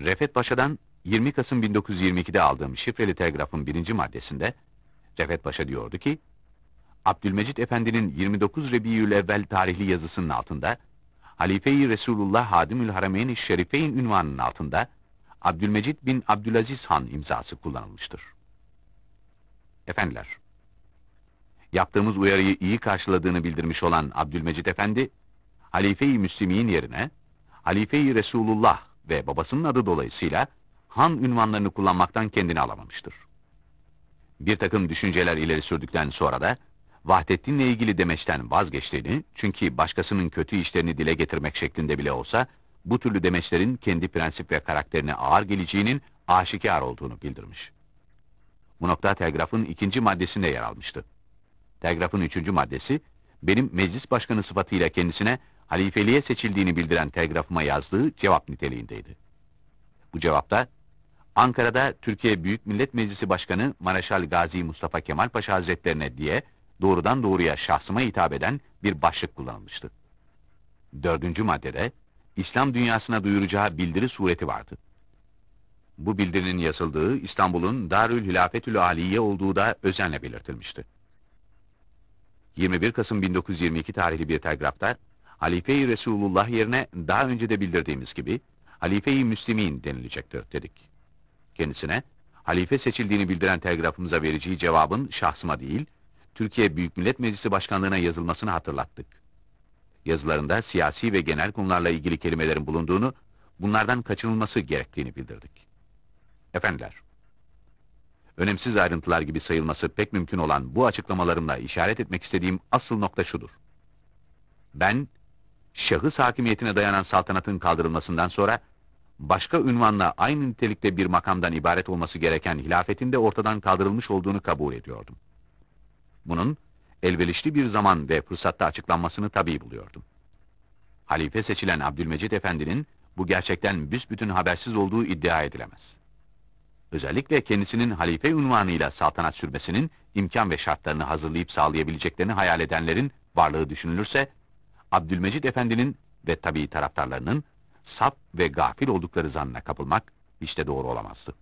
Refet Paşa'dan 20 Kasım 1922'de aldığım şifreli telgrafın birinci maddesinde Refet Paşa diyordu ki, Abdülmecit Efendi'nin 29 Rebiül Evvel tarihli yazısının altında, Halife-i Resulullah Hadimül Harameyn-i Şerifeyn ünvanının altında, Abdülmecit bin Abdülaziz Han imzası kullanılmıştır. Efendiler, yaptığımız uyarıyı iyi karşıladığını bildirmiş olan Abdülmecit Efendi, Halife-i Müslim'in yerine, Halife-i Resulullah ve babasının adı dolayısıyla Han ünvanlarını kullanmaktan kendini alamamıştır. Bir takım düşünceler ileri sürdükten sonra da Vahdettin'le ilgili demeçten vazgeçtiğini, çünkü başkasının kötü işlerini dile getirmek şeklinde bile olsa, bu türlü demeçlerin kendi prensip ve karakterine ağır geleceğinin aşikar olduğunu bildirmiş. Bu nokta telgrafın ikinci maddesinde yer almıştı. Telgrafın üçüncü maddesi, benim meclis başkanı sıfatıyla kendisine halifeliğe seçildiğini bildiren telgrafıma yazdığı cevap niteliğindeydi. Bu cevapta, Ankara'da Türkiye Büyük Millet Meclisi Başkanı Mareşal Gazi Mustafa Kemal Paşa Hazretlerine diye doğrudan doğruya şahsıma hitap eden bir başlık kullanılmıştı. Dördüncü maddede, İslam dünyasına duyuracağı bildiri sureti vardı. Bu bildirinin yazıldığı İstanbul'un Darül Hilafetül Aliye olduğu da özenle belirtilmişti. 21 Kasım 1922 tarihli bir telgrafta, Halife-i Resulullah yerine daha önce de bildirdiğimiz gibi, Halife-i Müslimin denilecektir dedik. Kendisine, halife seçildiğini bildiren telgrafımıza vereceği cevabın şahsıma değil, Türkiye Büyük Millet Meclisi Başkanlığı'na yazılmasını hatırlattık. Yazılarında siyasi ve genel konularla ilgili kelimelerin bulunduğunu, bunlardan kaçınılması gerektiğini bildirdik. Efendiler, önemsiz ayrıntılar gibi sayılması pek mümkün olan bu açıklamalarımla işaret etmek istediğim asıl nokta şudur. Ben, şahıs hakimiyetine dayanan saltanatın kaldırılmasından sonra, başka ünvanla aynı nitelikte bir makamdan ibaret olması gereken hilafetin de ortadan kaldırılmış olduğunu kabul ediyordum. Bunun, elverişli bir zaman ve fırsatta açıklanmasını tabii buluyordum. Halife seçilen Abdülmecit Efendi'nin bu gerçekten büsbütün habersiz olduğu iddia edilemez. Özellikle kendisinin halife unvanıyla saltanat sürmesinin imkan ve şartlarını hazırlayıp sağlayabileceklerini hayal edenlerin varlığı düşünülürse, Abdülmecit Efendi'nin ve tabii taraftarlarının sap ve gafil oldukları zannına kapılmak hiç de doğru olamazdı.